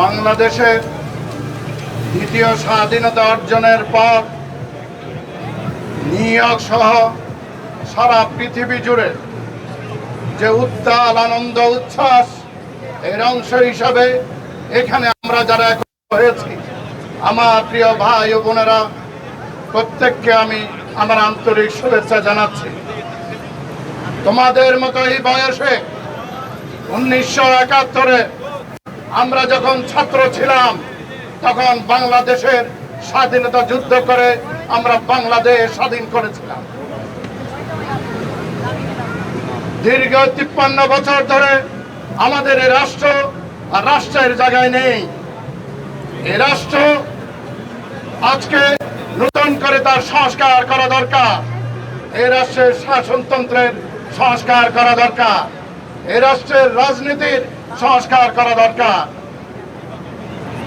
বাংলাদেশের দ্বিতীয় স্বাধীনতা অর্জনের পর নিয়োগ সহ সারা পৃথিবী জুড়ে যে উত্তাল আনন্দ উচ্ছ্বাস, এর অংশ হিসাবে এখানে আমরা যারা হয়েছি, আমার প্রিয় ভাই ও বোনেরা, প্রত্যেককে আমি আমার আন্তরিক শুভেচ্ছা জানাচ্ছি। তোমাদের মতো এই বয়সে উনিশশো একাত্তরে আমরা যখন ছাত্র ছিলাম, তখন বাংলাদেশের স্বাধীনতা যুদ্ধ করে আমরা বাংলাদেশ স্বাধীন করেছিলাম। দীর্ঘ তিপ্পান্ন বছর ধরে আমাদের এই রাষ্ট্র আর রাষ্ট্রের জায়গায় নেই। এই রাষ্ট্র আজকে নতুন করে তার সংস্কার করা দরকার। এই রাষ্ট্রের শাসনতন্ত্রের সংস্কার করা দরকার। এই রাষ্ট্রের রাজনীতির সংস্কার করা দরকার।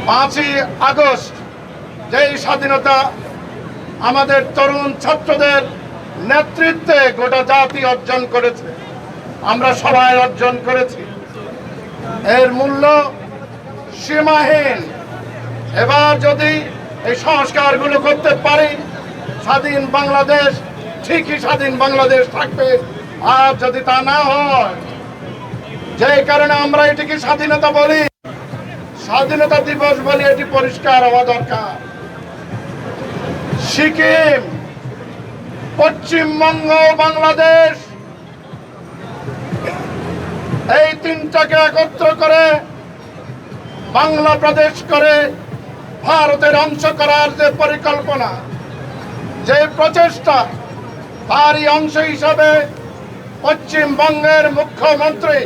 পাঁচই আগস্ট যেই স্বাধীনতা আমাদের তরুণ ছাত্রদের নেতৃত্বে গোটা জাতি অর্জন করেছে, আমরা সবাই অর্জন করেছি। এর মূল্য সীমাহীন। এবার যদি এই সংস্কারগুলো করতে পারি, স্বাধীন বাংলাদেশ ঠিকই স্বাধীন বাংলাদেশ থাকবে। আর যদি তা না হয় যে কারণে আমরা এটিকে স্বাধীনতা বলি। স্বাধীনতা দিবস বলি এটি পরিষ্কার হওয়া দরকার। সিকিম পশ্চিমবঙ্গ বাংলাদেশ এই তিনটাকে একত্র করে বাংলা প্রদেশ করে ভারতের অংশ করার যে পরিকল্পনা, যে প্রচেষ্টা, তারই অংশ হিসাবে পশ্চিমবঙ্গের মুখ্যমন্ত্রী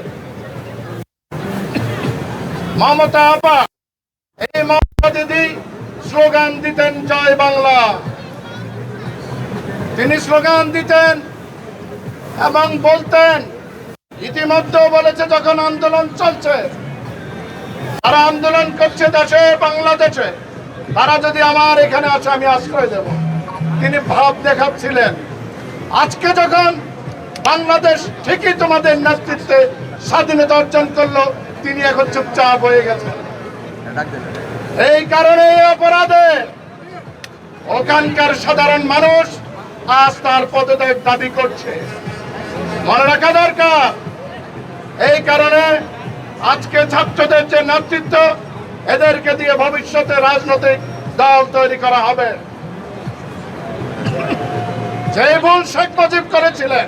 মমতা আপা, এই মমতা দিদি স্লোগান দিতেন জয় বাংলা। তিনি স্লোগান দিতেন এবং বলতেন ইতিমধ্যে বলেছে যখন আন্দোলন চলছে, তারা আন্দোলন করছে দেশে, বাংলাদেশে। তারা যদি আমার এখানে আসে, আমি আশ্রয় দেব। তিনি ভাব দেখাচ্ছিলেন। আজকে যখন বাংলাদেশ ঠিকই তোমাদের নেতৃত্বে স্বাধীনতা অর্জন করল তিনি এখন চুপচাপ হয়ে গেছেন। এই কারণে অপরাধে ওখানকার সাধারণ মানুষ আজ তার পদত্যাগ দাবি করছে। মনে রাখা দরকার এই কারণে আজকে ছাত্রদের যে নেতৃত্ব এদেরকে দিয়ে ভবিষ্যতে রাজনৈতিক দল তৈরি করা হবে। যে ভুল শেখ মুজিব করেছিলেন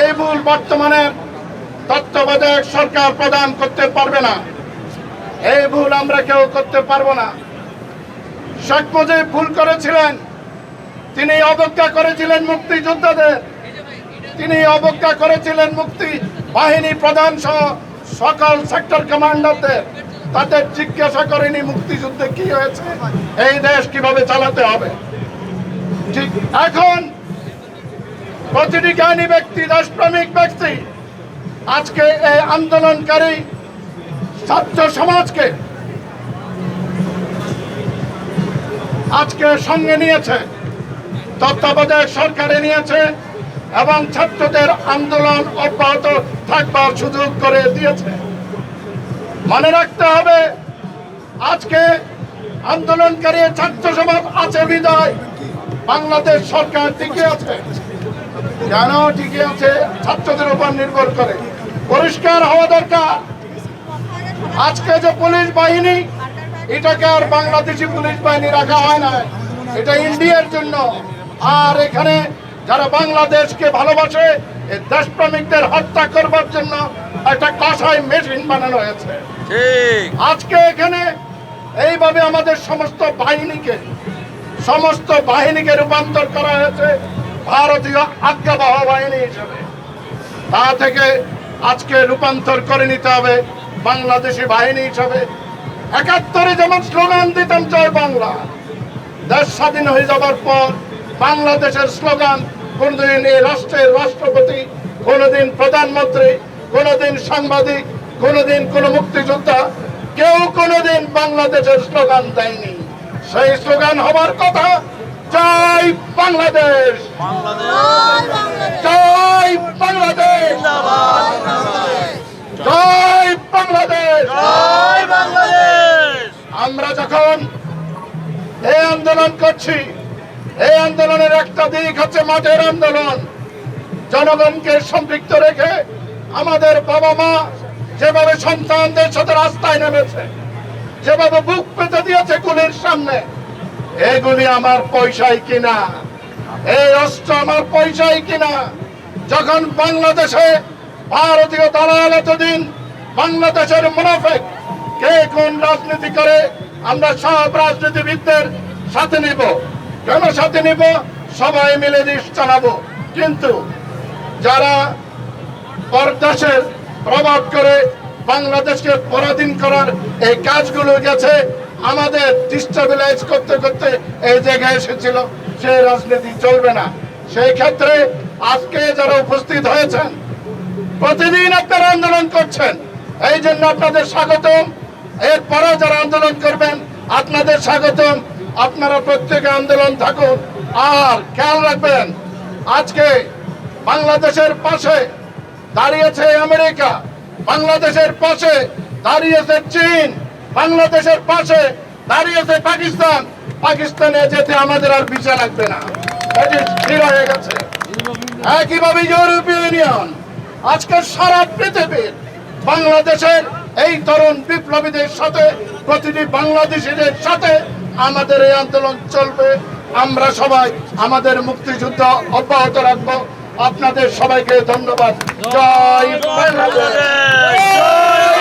এই ভুল বর্তমানে তত্ত্বাবধায়ক সরকার প্রদান করতে পারবে না। এই ভুল আমরা কেউ করতে পারব না। শেখ মুজিব ভুল করেছিলেন। তিনি অবজ্ঞা করেছিলেন মুক্তিযোদ্ধাদের। তিনি অবজ্ঞা করেছিলেন মুক্তি বাহিনী প্রধান সহ সকল সেক্টর কমান্ডারদের। তাদের জিজ্ঞাসা করেনি মুক্তিযুদ্ধে কি হয়েছে। এই দেশ কীভাবে চালাতে হবে। ঠিক এখন প্রতিটি জ্ঞানী ব্যক্তি, দেশপ্রেমিক ব্যক্তি আজকে এই আন্দোলনকারী ছাত্র সমাজকে আজকে সঙ্গে নিয়েছে, তত্ত্বাবধায়ক সরকারে নিয়েছে এবং ছাত্রদের আন্দোলন অব্যাহত থাকবার সুযোগ করে দিয়েছে। মনে রাখতে হবে, আজকে আন্দোলনকারী ছাত্র সমাজ আছে বিদায়, বাংলাদেশ সরকার টিকে আছে। কেন টিকে আছে? ছাত্রদের উপর নির্ভর করে। পরিষ্কার হওয়া দরকার। আজকে যে পুলিশ বাহিনী এটাকে আর বাংলাদেশি পুলিশ বাহিনী রাখা হয় না। এটা ইন্ডিয়ার জন্য। আর এখানে যারা বাংলাদেশকে ভালোবাসে এই দেশপ্রেমিকদের হত্যা করবার জন্য একটা কষাই মেশিন বানানো হয়েছে। আজকে এখানে এইভাবে আমাদের সমস্ত বাহিনীকে সমস্ত বাহিনীকে রূপান্তর করা হয়েছে ভারতীয় আজ্ঞাবহ বাহিনী হিসেবে। তা থেকে আজকে রূপান্তর করে নিতে হবে বাংলাদেশি বাহিনী হিসাবে। একাত্তরে যেমন স্লোগান দিতেন জয় বাংলা। দেশ স্বাধীন হয়ে যাবার পর বাংলাদেশের স্লোগান কোনদিন এই রাষ্ট্রের রাষ্ট্রপতি, কোনদিন প্রধানমন্ত্রী, কোনদিন সাংবাদিক, কোনদিন কোন মুক্তিযোদ্ধা, কেউ কোনদিন বাংলাদেশের স্লোগান দেয়নি। সেই স্লোগান হবার কথা জয় বাংলাদেশ। জয় বাংলাদেশ। জয় বাংলাদেশ। জয় বাংলাদেশ আমরা যখন এই আন্দোলন করছি, এই আন্দোলনের একটা দিক হচ্ছে মাঠের আন্দোলন। জনগণকে সম্পৃক্ত রেখে আমাদের বাবা মা যেভাবে সন্তানদের সাথে রাস্তায় নেমেছে, যেভাবে বুক পেতে দিয়েছে গুলির সামনে এগুলি আমার পয়সায় কিনা? এই অস্ত্র আমার পয়সায় কিনা? যখন বাংলাদেশে ভারতীয় দালাল এতদিন বাংলাদেশের মুনাফেক, কে কোন রাজনীতি করে, আমরা সব রাজনীতিবিদদের সাথে নিব। কেন সাথে নিব, সবাই মিলে দেশ চালাবো। কিন্তু যারা পরদেশের প্রভাব করে বাংলাদেশকে পরাধীন করার এই কাজগুলো গেছে আমাদের ডিস্টাবিলাইজ করতে করতে এই জায়গায় এসেছিল, সে রাজনীতি চলবে না। সেই ক্ষেত্রে আজকে যারা উপস্থিত হয়েছেন, প্রতিদিন আপনারা আন্দোলন করছেন। এই জন্য আপনাদের স্বাগতম। এরপরে যারা আন্দোলন করবেন, আপনাদের স্বাগতম। আপনারা প্রত্যেকে আন্দোলন থাকুন আর খেয়াল রাখবেন, আজকে বাংলাদেশের পাশে দাঁড়িয়েছে আমেরিকা। বাংলাদেশের পাশে দাঁড়িয়েছে চীন। বাংলাদেশের পাশে দাঁড়িয়েছে পাকিস্তান। পাকিস্তানে যেতে আমাদের আর ভিসা লাগবে না। হয়ে গেছে। একইভাবে ইউরোপীয় ইউনিয়ন। আজকে সারা পৃথিবীর বাংলাদেশের এই তরুণ বিপ্লবীদের সাথে, প্রতিটি বাংলাদেশিদের সাথে আমাদের এই আন্দোলন চলবে। আমরা সবাই আমাদের মুক্তিযুদ্ধ অব্যাহত রাখব। আপনাদের সবাইকে ধন্যবাদ। জয় বাংলাদেশ।